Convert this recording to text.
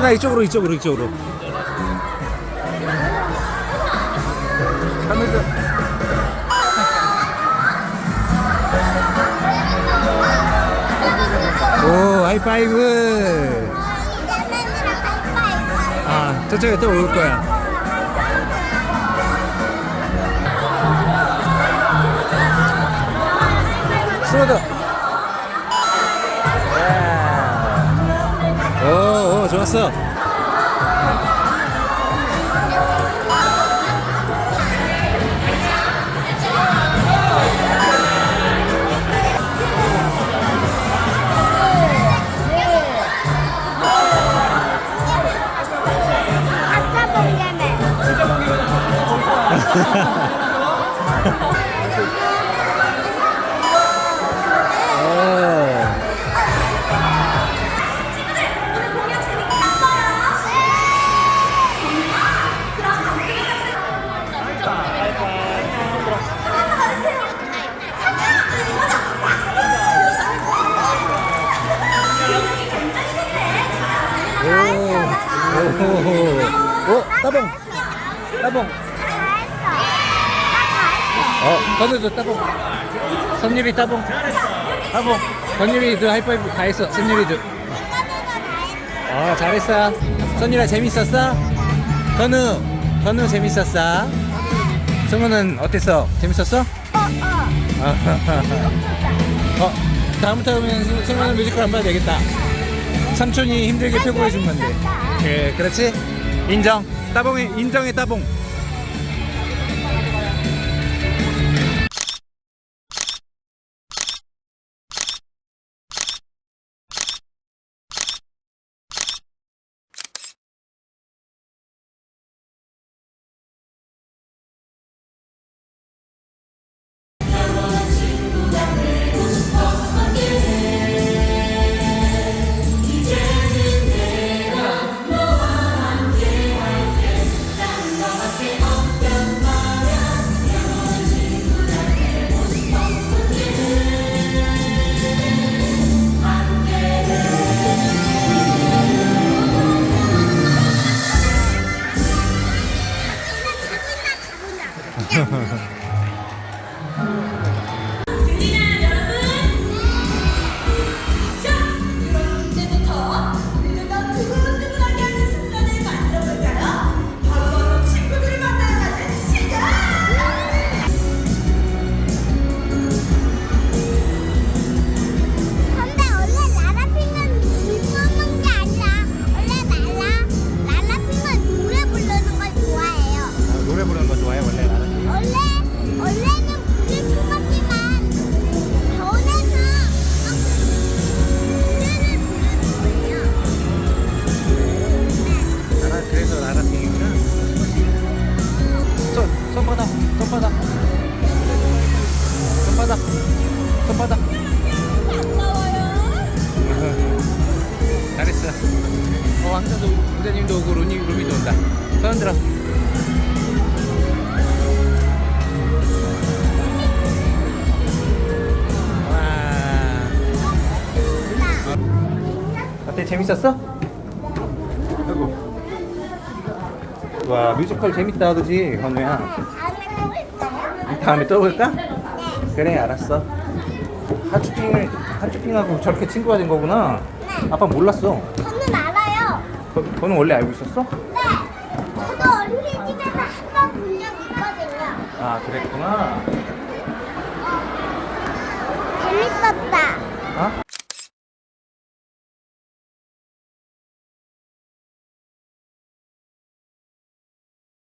건우야 이쪽으로 이쪽으로 이쪽으로. 오 하이파이브. 아 저쪽에 또 올 거야. 스로드 오, 오 좋았어 오. 오, 따봉, 따봉. 어, 건우도 따봉. 선율이 따봉. 따봉. 건율이도 하이파이브 다 했어. 선율이도. 어, 잘했어. 선율아 재밌었어? 건우, 건우 재밌었어? 승우는 어땠어? 재밌었어? 어, 다음부터 그러면 승- 승우는 뮤지컬 안 봐도 되겠다. 삼촌이 힘들게 표고해 준 건데. 예, 그렇지? 인정. 따봉이 인정해 따봉. 呵呵。 나라 핑이구나. 손 손바닥 손바닥 손바닥 손바닥. 잘했어. 어 왕자도 왕자님도 오고 루니 루미도 온다. 손 들어. 재밌었어? 아이고. 와 뮤지컬 재밌다 그지 건우야 다음에 또 볼까? 그래 알았어 하츄핑을 하츄핑하고 저렇게 친구가 된 거구나 아빠 몰랐어 저는 알아요. 거, 건우 원래 알고 있었어? 아 그랬구나 재밌었다.